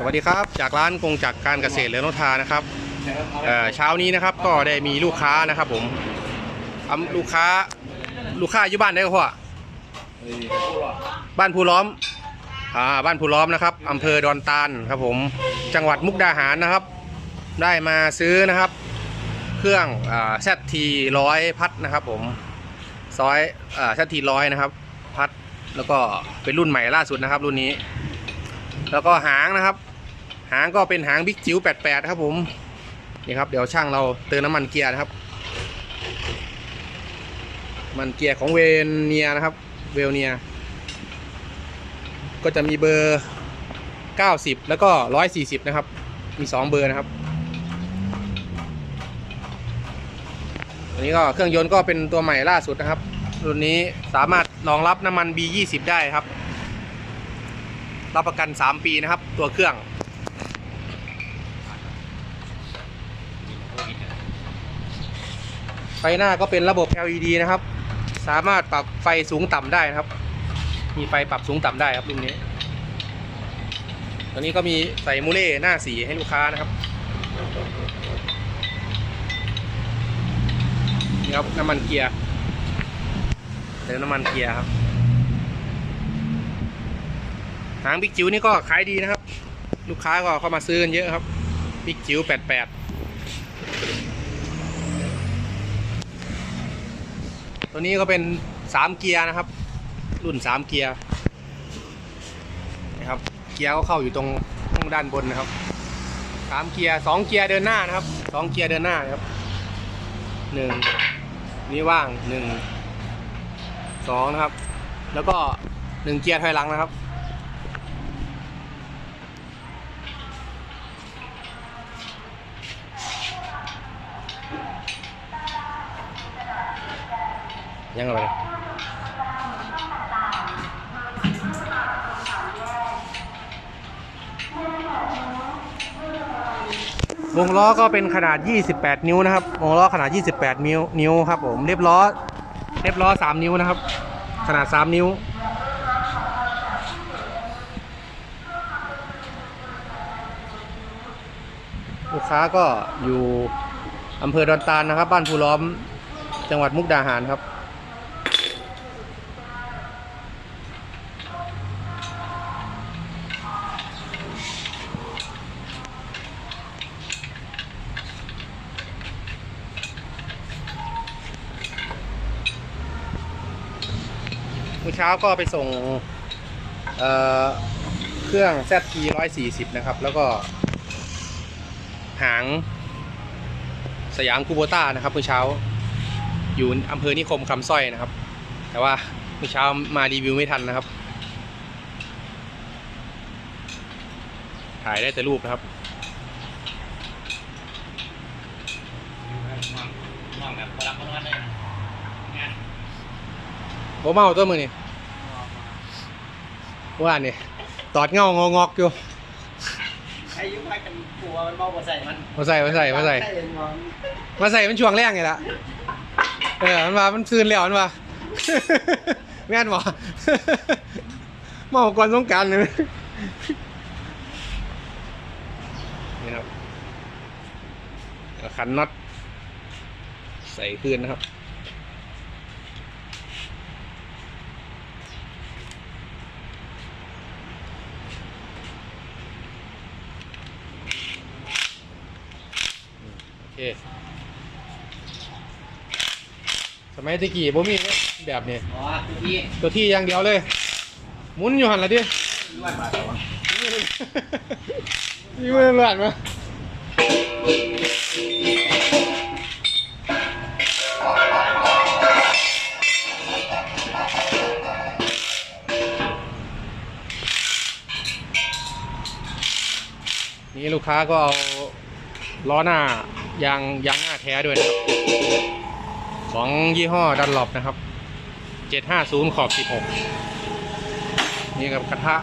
สวัสดีครับ จากร้านกงจักการเกษตรเหลืองนทานะครับเช้านี้นะครับก็ได้มีลูกค้านะครับ ผมอำลูกค้าลูกค้าอยู่บ้านได้ก็พอบ้านภูล้อมอ่าบ้านภูล้อมนะครับอำเภอดอนตาลครับผมจังหวัดมุกดาหารนะครับ ได้มาซื้อนะครับ เครื่องแซทีร้อยพัดนะครับ ผมซอยแซทีร้อยนะครับ พัดแล้วก็เป็นรุ่นใหม่ล่าสุดนะครับ รุ่นนี้แล้วก็หางนะครับ หางก็เป็นหางบิ๊กจิ๋ว88 ครับผม นี่ครับ เดี๋ยวช่างเราเติมน้ำมันเกียร์นะครับ มันเกียร์ของเวเนียนะครับ เวเนีย ก็จะมีเบอร์ 90 แล้วก็ 140 นะครับ มี 2 เบอร์นะครับอันนี้ก็เครื่องยนต์ก็เป็นตัวใหม่ล่าสุดนะครับ รุ่นนี้สามารถรองรับน้ำมัน B20 ได้ครับ รับประกัน 3 ปีนะครับ ตัวเครื่อง ไฟหน้าก็เป็นระบบ LED นะครับ สามารถปรับไฟสูงต่ำได้นะครับ มีไฟปรับสูงต่ำได้ครับรุ่นนี้ ตัวนี้ก็มีใส่มูเล่หน้าสีให้ลูกค้านะครับนี่ครับน้ำมันเกียร์เติมน้ำมันเกียร์ครับหางบิ๊กจิ๋วนี่ก็ขายดีนะครับ ลูกค้าก็เข้ามาซื้อกันเยอะครับบิ๊กจิ๋ว88 ตัวนี้ก็เป็น3เกียร์นะครับ รุ่น3เกียร์นะครับเกียร์ก็เข้าอยู่ตรงข้างด้านบนนะครับ3เกียร์2เกียร์เดินหน้านะครับ2เกียร์เดินหน้านะครับ1นี่ว่าง1 2นะครับ แล้วก็1เกียร์ถอยหลังนะครับ ยังไงวงล้อก็เป็นขนาด 28 นิ้วนะครับ วงล้อขนาด 28 นิ้วนิ้วครับผม เรียบล้อ เรียบล้อ 3 นิ้วนะครับ ขนาด 3 นิ้ว ลูกค้าก็อยู่อำเภอดอนตาลนะครับ บ้านภูล้อม จังหวัดมุกดาหารครับ เช้าก็ไปส่งเอ่อเครื่อง ZT 140 นะครับ แล้วก็ หาง สยามคูโบต้านะครับเมื่อเช้า อยู่อำเภอนิคมคำสร้อยนะครับ แต่ว่าเมื่อเช้ามารีวิวไม่ทันนะครับ ถ่ายได้แต่รูปนะครับมองแบบรักคนนั้นเลยงานโอ้เมาตัวมือนี่ ว่านี่ตอดเงางองอกอยู่ใครยุ่งไปกันกลัวมันเมาบ่ใส่มันมาใส่มาใส่มาใส่เองมองมาใส่มันช่วงแรกไงละเออมันมามันคืนแล้วมันมาแม่นบ่เมาก่อนสงกรารเลยนี่ครับแล้วขันน็อตใส่คืนนะครับ คสมัยตะกี้บ่มีเนี่ยแบบนี้อ๋อตัวพี่ตัวที่อย่างเดียวเลยหมุนอยู่หันละดิด้วนมาแต่ว่านี่มันหลานมานี่ลูกค้าก็เอาล้อหน้า ยางยางหน้าแท้ด้วยนะครับ ของยี่ห้อดันหลบนะครับ 750 ขอบ 16 นี่กับกระทะ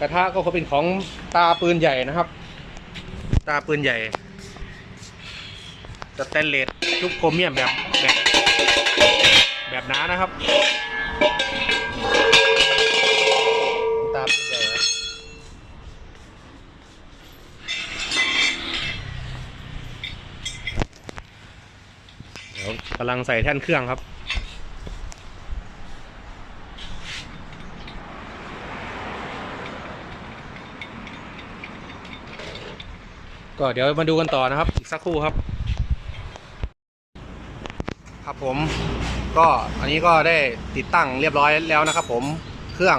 กระทะก็เขาเป็นของตาปืนใหญ่นะครับ ตาปืนใหญ่สแตนเลสยุคโครเมียมแบบแบบแบบหนานะครับ ตา ครับปืนใหญ่นะเดี๋ยว กำลังใส่แท่นเครื่องครับ ก็เดี๋ยวมาดูกันต่อนะครับ อีกสักครู่ครับ ครับผมก็อันนี้ก็ได้ติดตั้งเรียบร้อยแล้วนะครับ ผมเครื่อง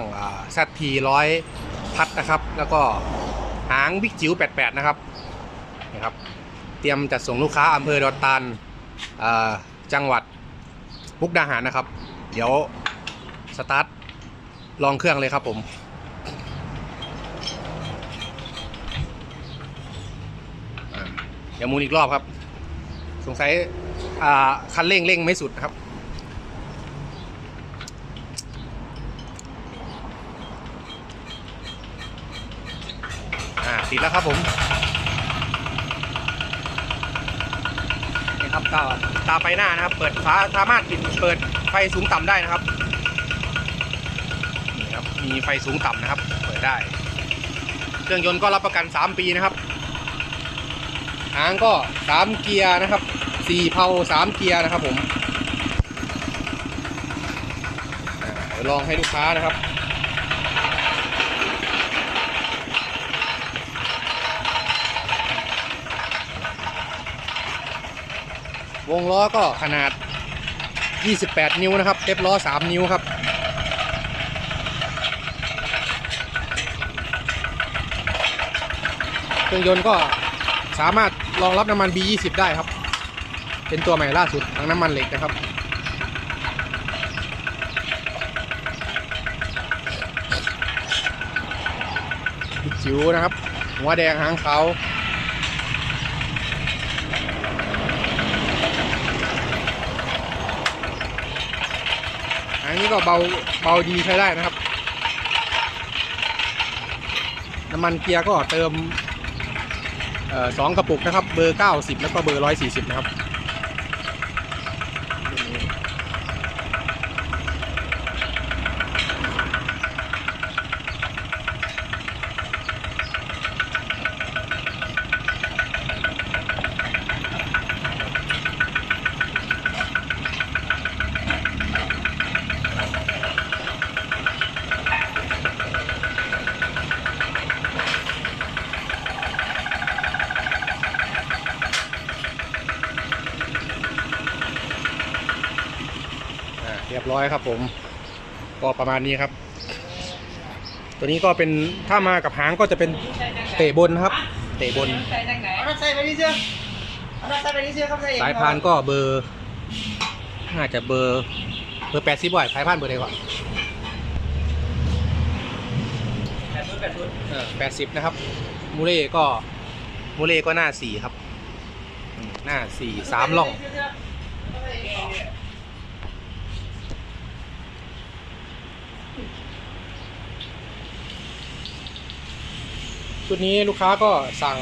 แซดพีร้อยพัดนะครับ แล้วก็หางบิ๊กจิ๋ว88 นะครับนี่ครับ เตรียมจัดส่งลูกค้าอำเภอดอนตานอ่า จังหวัดมุกดาหารนะครับ เดี๋ยวสตาร์ทลองเครื่องเลยครับผมอ่าเดี๋ยวมูนอีกรอบครับ สงสัยคันเร่งเร่งไม่สุดนะครับ ติดแล้วครับผมนี่ครับ ก็ตาไฟหน้านะครับ เปิดฟ้าสามารถปิดเปิดไฟสูงต่ำได้นะครับนี่ครับ มีไฟสูงต่ำนะครับ เปิดได้ เครื่องยนต์ก็รับประกัน 3 ปีนะครับหางก็สามเกียร์นะครับสี่เพาสามเกียร์นะครับผมลองให้ลูกค้านะครับ วงล้อก็ขนาด 28 นิ้วนะครับเต็บล้อ 3 นิ้วครับ เครื่องยนต์ก็สามารถรองรับน้ำมัน B20 ได้ครับ เป็นตัวใหม่ล่าสุดทางน้ำมันเหล็กนะครับจิ๋วนะครับ หัวแดงหางขาว อันนี้ก็เบาเบาดีใช้ได้นะครับ น้ำมันเกียร์ก็เติมออสองกระปุกนะครับ เบอร์ 90 แล้วก็เบอร์ 140 นะครับ อ่าเรียบร้อยครับผม ก็ประมาณนี้ครับ ตัวนี้ก็เป็นถ้ามากับหางก็จะเป็นเตะบนนะครับ เตะบนใส่จากไหนเอารถใส่ไปนี่เชื่อเอารถใส่ไปนี่เชื่อครับใส่เองสายพานก็เบอร์น่าจะเบอร์เบอร์แปดสิบบ่อยสายพานเบอร์อะไรวะแปดศูนย์แปดศูนย์เออแปดสิบนะครับ มูเล่ก็มูเล่ก็หน้าสี่ครับอืมหน้าสี่สามล่อง ชุดนี้ลูกค้าก็สั่ง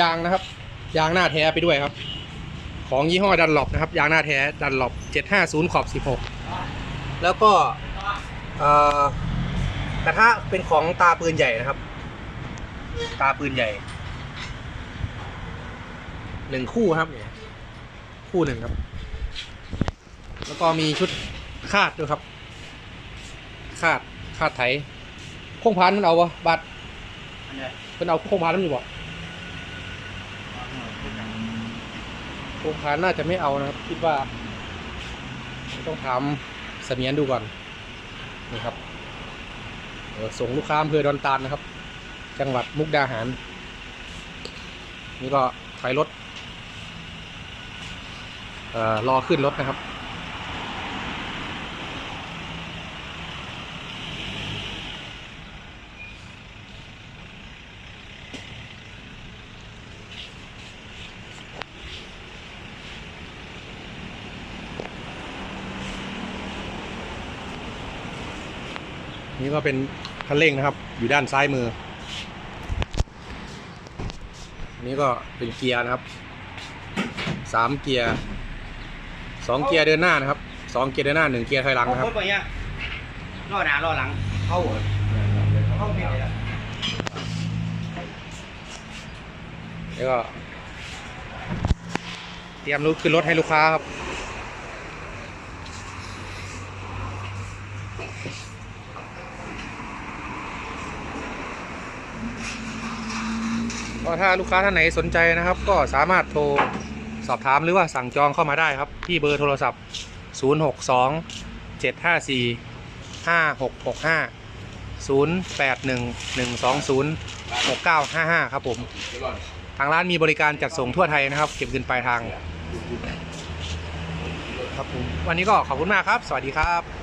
ยางนะครับ ยางหน้าแท้ไปด้วยครับ ของยี่ห้อดันหลบนะครับ ยางหน้าแท้ดันหลบ750ขอบ 16 แล้วก็เอ่อกระทะเป็นของตาปืนใหญ่นะครับ ตาปืนใหญ่หนึ่งคู่ครับเนี่ยคู่หนึ่งครับ แล้วก็มีชุดคาดด้วยครับ คาดคาดไถโค้งพันมันเอาวะบัตร เนี้ยเป็นเอาโค้งพันมันอยู่บ่โค้งพันน่าจะไม่เอานะครับ คิดว่า ต้องถามเสมียนดูก่อนนี่ครับส่งลูกค้าอำเภอดอนตาลนะครับ จังหวัดมุกดาหาร นี่ก็ถอยรถเอ่อรอขึ้นรถนะครับ นี่ก็เป็นคันเร่งนะครับ อยู่ด้านซ้ายมือ นี่ก็เป็นเกียร์นะครับสามเกียร์สองเกียร์เดินหน้านะครับสองเกียร์เดินหน้าหนึ่งเกียร์ถอยหลังนะครับโคตรไปเนี่ยล่อหน้าล่อหลัง เข้าเอาห้อเพลงเลยอะแล้วก็ เตรียมรถขึ้นรถให้ลูกค้าครับ ก็ถ้าลูกค้าท่านไหนสนใจนะครับ ก็สามารถโทรสอบถามหรือว่าสั่งจองเข้ามาได้ครับ ที่เบอร์โทรศัพท์ 062 754 5665 081 120 6955 ครับผม ทางร้านมีบริการจัดส่งทั่วไทยนะครับ เก็บเงินปลายทาง ครับผม วันนี้ก็ขอบคุณมากครับ สวัสดีครับ